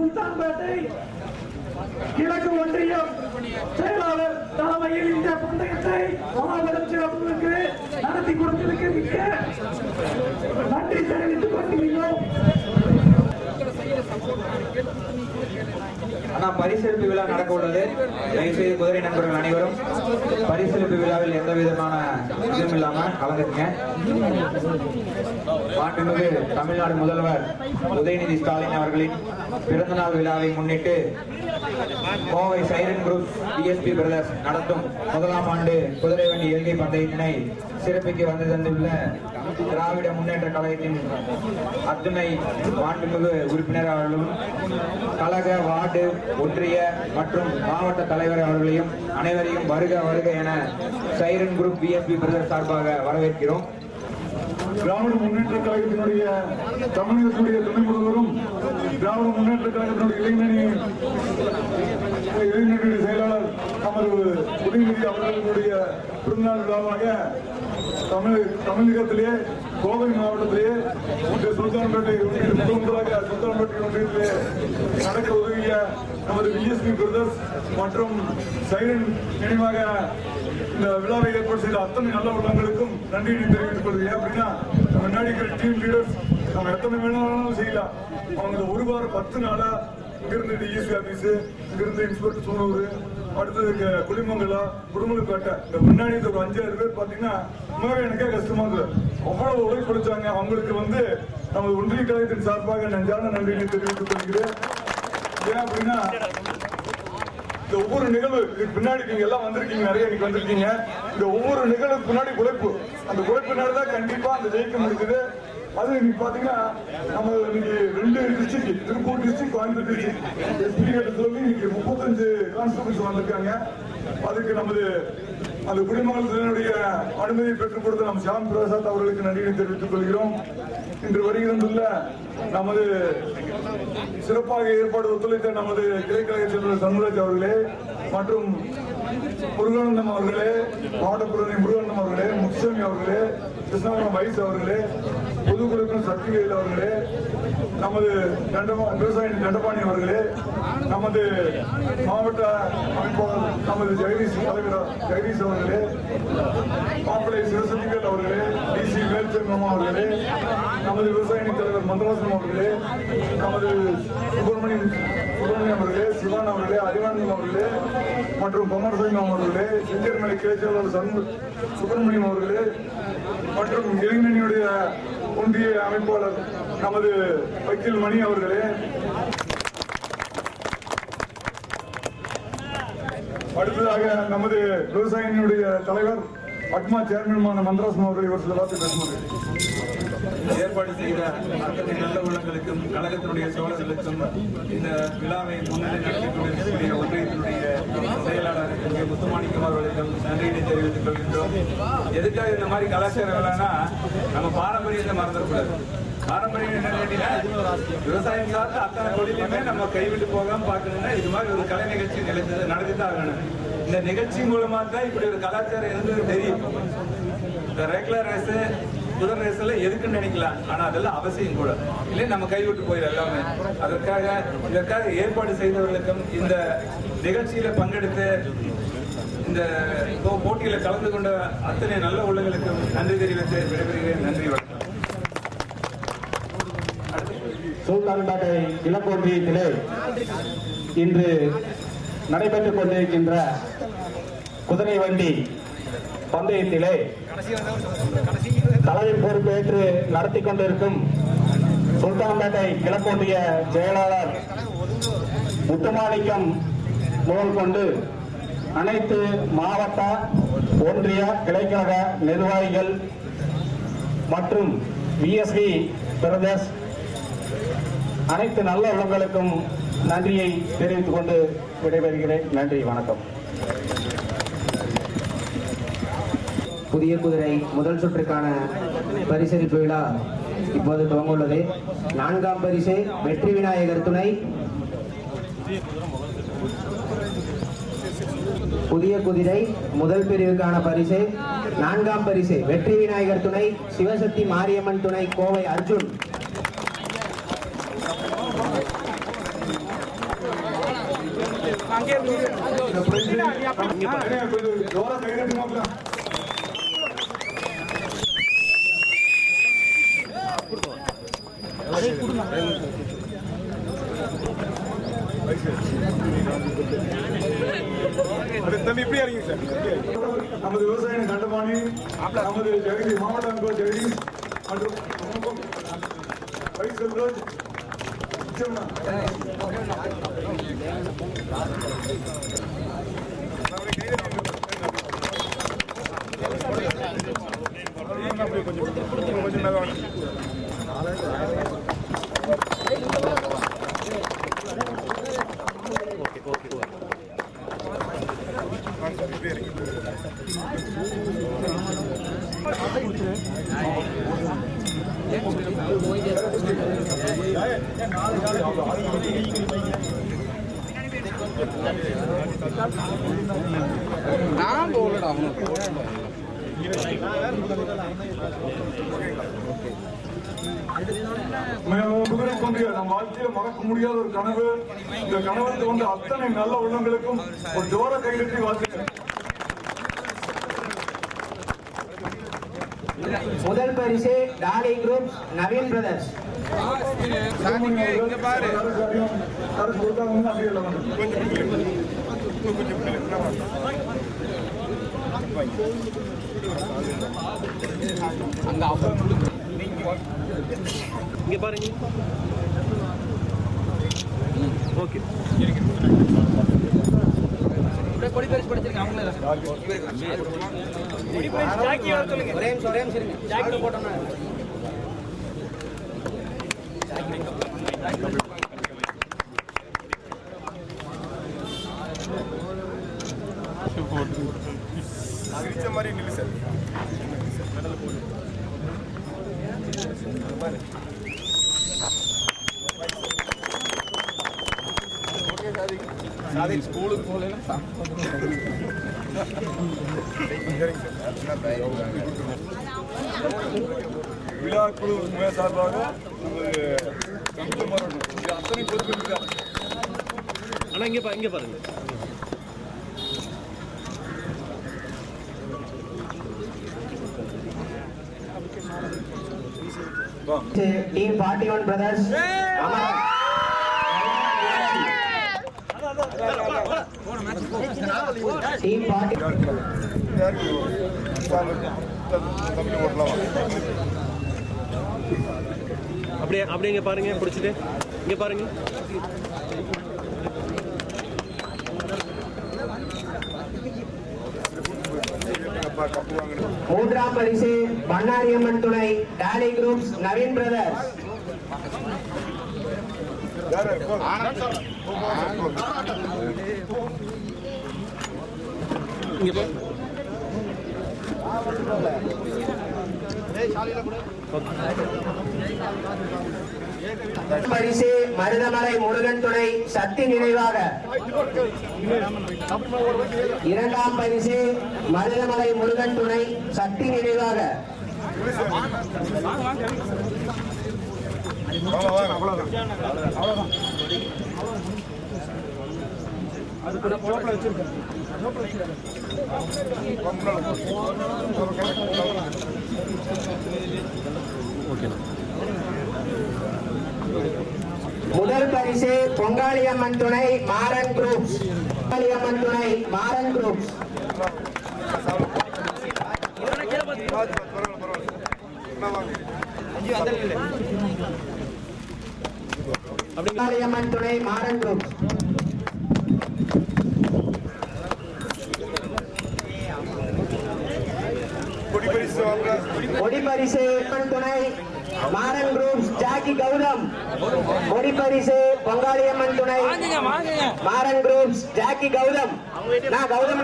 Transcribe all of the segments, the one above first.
சுல்தான்பேட்டை கிழக்கு ஒன்றியம் செயலாளர் தலைமையில் இந்த பந்தயத்தை மாபெரும் சிறப்புக்கு நடத்தி கொடுத்ததற்கு மிக்க நன்றி தெரிவித்துக் கொண்டிருக்கிறோம் ஆனா பரிசளிப்பு விழா நடக்க உள்ளது தயவுசெய்து குதிரை நண்பர்கள் அனைவரும் பரிசளிப்பு விழாவில் எந்த விதமான இதுவும் இல்லாம கலந்துக்குங்க. மாண்புமிகு தமிழ்நாடு முதல்வர் உதயநிதி ஸ்டாலின் அவர்களின் பிறந்தநாள் விழாவை முன்னிட்டு Kovai siren group DSP brothers நடத்தும் முதலாம் ஆண்டு குதிரை வண்டி எல்கை பந்தயத்தினை சிறப்பிக்கு வந்து தந்துள்ள திராவிட முன்னேற்ற கழகத்தின் அத்துணை மாண்புமிகு உறுப்பினர் அவர்களும் கழக வார்டு ஒன்றிய மற்றும் மாவட்ட தலைவர் அவர்களையும் அனைவரையும் வருக வருக என சைரன் குரூப் பிஎஸ்பி பிரதர் சார்பாக வரவேற்கிறோம். திராவிட முன்னேற்ற கழகத்தினுடைய தமிழகத்தினுடைய துணை முதல்வரும் திராவிட முன்னேற்ற கழகத்தினுடைய இளைஞரணி இளைஞர்களுடைய செயலாளர் நமது உதயநிதி அவர்களுடைய பிறந்தநாள் விழாவாக தமிழ் தமிழகத்திலேயே கோவை மாவட்டத்திலேயே இந்த சுல்தான்பேட்டை ஒன்றியம் முதலாக சுல்தான்பேட்டை ஒன்றியத்திலே நடக்க உதவிய நமது விஎஸ்பி பிரதர்ஸ் மற்றும் சைரன் நினைவாக இந்த விழாவை ஏற்பாடு செய்த அத்தனை நல்ல உள்ளங்களுக்கும் நன்றியை தெரிவித்துக் கொள்கிறேன். அப்படின்னா முன்னாடி இருக்கிற டீம் லீடர்ஸ் நம்ம எத்தனை வேணாலும் செய்யலாம். அவங்க ஒரு வாரம் பத்து நாளா இங்கிருந்து டிஎஸ்பி ஆபீஸ் இங்கிருந்து இன்ஸ்பெக்டர் சூனூர் அடுத்தது இங்க குடிமங்கலா குடும்பப்பேட்டை இந்த முன்னாடி ஒரு அஞ்சாறு பேர் பாத்தீங்கன்னா உண்மையாவே எனக்கே கஷ்டமா இருந்தது. அவ்வளவு உழைப்படுத்தாங்க அவங்களுக்கு வந்து நமது ஒன்றிய கழகத்தின் சார்பாக நெஞ்சான நன்றியை தெரிவித்துக் கொள்கிறேன். ஏன் அப்படின்னா இந்த ஒவ்வொரு நிகழ்வு இதுக்கு பின்னாடி நீங்க எல்லாம் வந்திருக்கீங்க நிறைய இன்னைக்கு வந்திருக்கீங்க. இந்த ஒவ்வொரு நிகழ்வுக்கு பின்னாடி உழைப்பு. அந்த உழைப்பினால தான் கண்டிப்பா அந்த ஜெயிக்க முடியுது அது இன்னைக்கு பாத்தீங்கன்னா நம்ம இன்னைக்கு ரெண்டு district Tiruppur district Coimbatore district SP கிட்ட சொல்லி இன்னைக்கு முப்பத்தஞ்சு கான்ஸ்டபிள்ஸ் வந்திருக்காங்க. அதுக்கு நமது அந்த குடிமகனுடைய அனுமதியை பெற்றுக் கொடுத்த நம் ஷாம் பிரசாத் அவர்களுக்கு நன்றியை தெரிவித்துக் கொள்கிறோம். இன்று வருகிறதுள்ள நமது சிறப்பாக ஏற்பாடு ஒத்துழைத்த நமது கிளைக்கழக செல்வர் சண்முகராஜ் அவர்களே மற்றும் முருகானந்தம் அவர்களே மாவட்டப்புறணி முருகானந்தம் அவர்களே முத்துசாமி அவர்களே கிருஷ்ணாபுரம் வைஸ் அவர்களே பொதுக்குழுக்கள் சக்திவேல் அவர்களே நமது விவசாயி தண்டபாணி அவர்களே நமது மாவட்ட அமைப்பாளர் நமது ஜெகதீஷ் தலைவர் ஜெகதீஷ் அவர்களே மாப்பிள்ளை சிவசக்திவேல் அவர்களே டிசி வேல்செல்வம் அவர்களே நமது விவசாயி தலைவர் மந்தவாசனம் அவர்களே நமது சுப்பிரமணியம் சுப்பிரமணியம் அவர்களே சிவான் அவர்களே அறிவானந்தம் அவர்களே மற்றும் பொம்மரசிங்கம் அவர்களே செஞ்சர்மலை கிளைச்செயலாளர் சண்மு சுப்பிரமணியம் அவர்களே மற்றும் இளைஞனுடைய ஒன்றிய அமைப்பாளர் நமது வக்கீல் மணி அவர்களே. அடுத்ததாக நமது விவசாயினுடைய தலைவர் பட்மா சேர்மனுமான மந்திராசன் அவர்கள் இவர் சில வார்த்தை பேசுவார்கள் ஏற்பாடு செய்த அத்தனை நல்ல உள்ளங்களுக்கும் கழகத்தினுடைய சோழர்களுக்கும் இந்த விழாவை முன்னிலை நடத்திக் கொண்டிருக்கக்கூடிய ஒன்றியத்தினுடைய செயலாளர் முத்துமாணிக்கம் அவர்களுக்கும் நன்றியினை தெரிவித்துக் கொள்கின்றோம். எதுக்காக இந்த மாதிரி கலாச்சார விழானா நம்ம பாரம்பரியத்தை மறந்துடக்கூடாது. பாரம்பரியம் என்ன விவசாயம் சார்ந்த அத்தனை தொழிலுமே நம்ம கைவிட்டு போகாம பார்க்கணும்னா இது மாதிரி ஒரு கலை நிகழ்ச்சி நிலைத்தது நடந்துதான் ஆகணும் இந்த நிகழ்ச்சி மூலமா தான் இப்படி ஒரு கலாச்சாரம் இருந்தது தெரியும் இந்த ரெகுலர் ரேஸ் குதிரை ரேஸ் எல்லாம் எதுக்குன்னு நினைக்கலாம் ஆனா அதெல்லாம் அவசியம் கூட இல்லை நம்ம கைவிட்டு போயிடும் எல்லாமே அதற்காக இதற்காக ஏற்பாடு செய்தவர்களுக்கும் இந்த நிகழ்ச்சியில பங்கெடுத்து இந்த போட்டியில கலந்து கொண்ட அத்தனை நல்ல உள்ளங்களுக்கும் நன்றி தெரிவித்து விடைபெறுகிறேன். நன்றி வணக்கம் சுல்தான்பேட்டை இளக்கோன்றியத்திலே இன்று நடைபெற்றுக் கொண்டிருக்கின்ற குதிரை வண்டி பந்தயத்திலே தலைமை பொறுப்பேற்று நடத்தி கொண்டிருக்கும் சுல்தான்பேட்டை கிழக்கொன்றிய செயலாளர் முத்துமாணிக்கம் முதல் கொண்டு அனைத்து மாவட்ட ஒன்றிய கிளைக்கழக நிர்வாகிகள் மற்றும் விஎஸ்பி பிரதேஷ் அனைத்து நல்ல உள்ளங்களுக்கும் நன்றியை தெரிவித்துக் கொண்டு விடைபெறுகிறேன். நன்றி வணக்கம். புதிய குதிரை முதல் சுற்றுக்கான பரிசளிப்பு விழா இப்போது துவங்க உள்ளது நான்காம் பரிசு வெற்றி விநாயகர் துணை. புதிய குதிரை முதல் பிரிவுக்கான பரிசு நான்காம் பரிசு வெற்றி விநாயகர் துணை. சிவசக்தி மாரியம்மன் துணை கோவை அர்ஜுன் இந்த பிரைஸ் கொஞ்சம் ஜோரா கைதட்டி பார்க்கலாம் தம்பி இப்படி இறங்கி சார் நமது விவசாய கண்டபாணி நமது ஜெகதி மாவட்ட அன்பர் ஜெகதீஷ் மற்றும் வைஸ் Thank you. மேலும் குதிரை கொண்டு நம் வாழ்க்கையில மறக்க முடியாத ஒரு கனவு. இந்த கனவு கொண்டு அத்தனை நல்ல உள்ளங்களுக்கும் ஒரு ஜோர கைகட்டி வாழ்த்துக்கிறேன் முதல் பரிசு டாலி குரூப் நவீன் பிரதர்ஸ். ஒரே நிமிஷம் ஒரே நிமிஷம் போட்டோம்னா விழா குழு சார்பாக நமது சமுத்திரமாறன் இது அத்தனை பொறுப்பு இருக்கிறார் ஆனா இங்க பா- இங்க பாருங்க டீம் ஃபார்ட்டி ஒன் பிரதர்ஸ் அப்படியே அப்படியே இங்க பாருங்க பிடிச்சிட்டு. இங்க பாருங்க. மூன்றாம் பரிசு பண்ணாரியம்மன் துணை டாலி குரூப்ஸ் நவீன் பிரதர்ஸ் பரிசு மருதமலை முருகன் துணை சக்தி நினைவாக. இரண்டாம் பரிசு மருதமலை முருகன் துணை சக்தி நினைவாக. முதல் பரிசு பொங்காளியம்மன் துணை மாறன் குரூப்ஸ் பொங்காளியம்மன் துணை மாறன் குரூப்ஸ் பொங்காளியம்மன் துணை மாறன் குரூப்ஸ் கொடி பரிசு துணை மாறன் குரூப்ஸ் ஜாக்கி கௌதம். கொடி பரிசு பொங்காளியம்மன் துணை மாறன் குரூப்ஸ் ஜாக்கி கௌதம். நான் கௌதம்.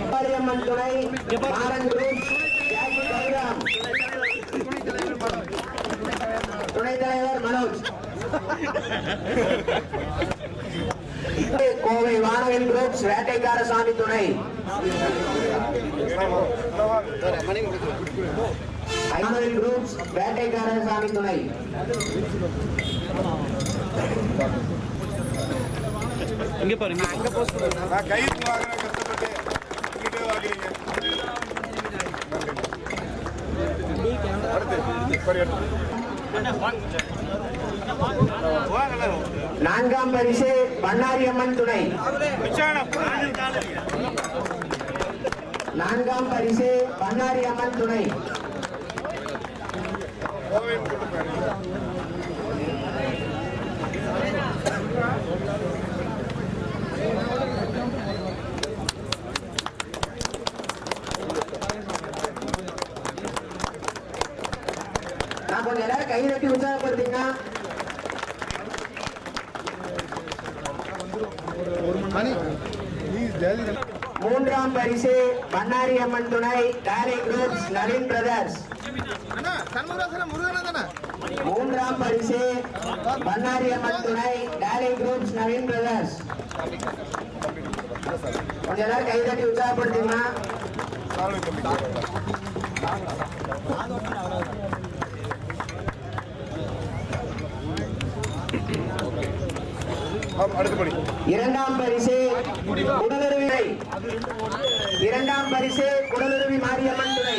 பொங்காளியம்மன் துணை மாறன் குரூப்ஸ் ஜாக்கி கௌதம். தலைவர் மனோஜ். கோவை வானவில் குரூப்ஸ் வேட்டைக்கார சாமி துணை. வானவில் குரூப்ஸ் வேட்டைக்கார சாமி துணை. இங்கே பாருங்க. நான் கைது வாங்குறேன் கஷ்டப்பட்டு. இங்கிட்டே வாங்குறீங்க. அடுத்து. நான்காம் பரிசு பண்ணாரியம்மன் துணை. நான்காம் பரிசு பண்ணாரியம்மன் துணை. கோவைன்னு கூட்டு போயிருங்க நான் கொஞ்சம் எல்லாரும் கை தட்டி உற்சாகப்படுத்தீங்கன்னா மூன்றாம் பரிசு பண்ணாரி அம்மன் துணை டாலி குரூப்ஸ் நவீன் பிரதர்ஸ் மூன்றாம் பரிசு பண்ணாரி அம்மன் துணை டாலி குரூப்ஸ் நவீன் பிரதர்ஸ் கொஞ்சம் எல்லாரும் கை தட்டி உற்சாகப்படுத்தீங்கன்னா சால்வை தம்பி ஆமா, அடுத்து படி இரண்டாம் பரிசு குடலுருவி இரண்டாம் பரிசு குடலுருவி மாரியம்மன் துணை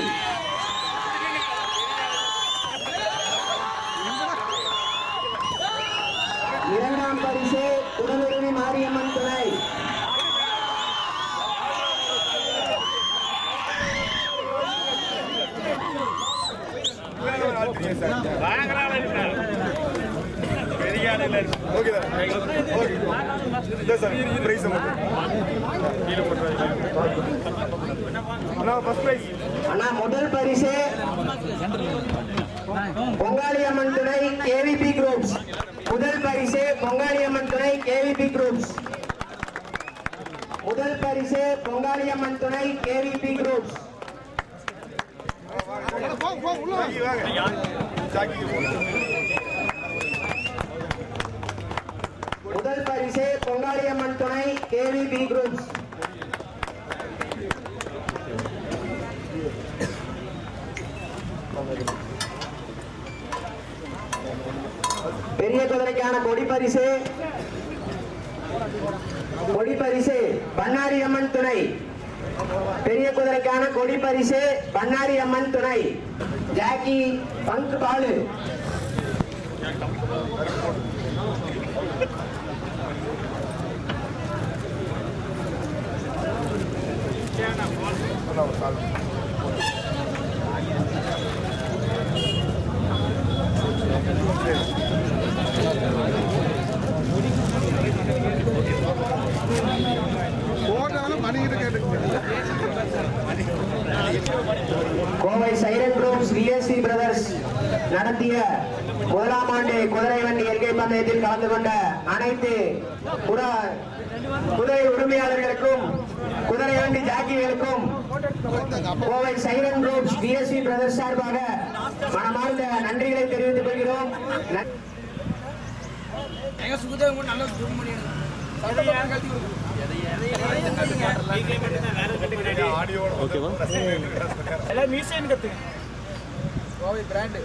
இரண்டாம் பரிசு குடலுருவி மாரியம்மன் துணை ஓகே ஓகே சார் ப்ரைஸ் அண்ணா ஃபர்ஸ்ட் ப்ரைஸ் அண்ணா முதல் பரிசு பொங்காளி அம்மன் துணை கேவிபி குரூப்ஸ் முதல் பரிசு பொங்காளி அம்மன் துணை கேவிபி குரூப்ஸ் முதல் பரிசு பொங்காளி அம்மன் துணை கேவிபி குரூப்ஸ் வாங்க வாங்க ஜாக்கிக்கு போங்க முதல் பரிசு பொங்காளி அம்மன் துணை கேவிபி குரூப்ஸ் பெரிய குதிரைக்கான கொடி பரிசு கொடி பரிசு பண்ணாரி அம்மன் துணை பெரிய குதிரைக்கான கொடி பரிசு பண்ணாரி அம்மன் துணை ஜாக்கி பங்கு Balu Kovai siren groups VSC brothers நடத்திய முதலாம் ஆண்டு குதிரை வண்டி எல்கை பந்தயத்தில் கலந்து கொண்ட அனைத்து புற- குதிரை உரிமையாளர்களுக்கும் குதிரை வண்டி ஜாக்கிகளுக்கும் Kovai siren groups VSC brothers சார்பாக மனமார்ந்த நன்றிகளை தெரிவித்துக் கொள்கிறோம். கோவை பிராண்டு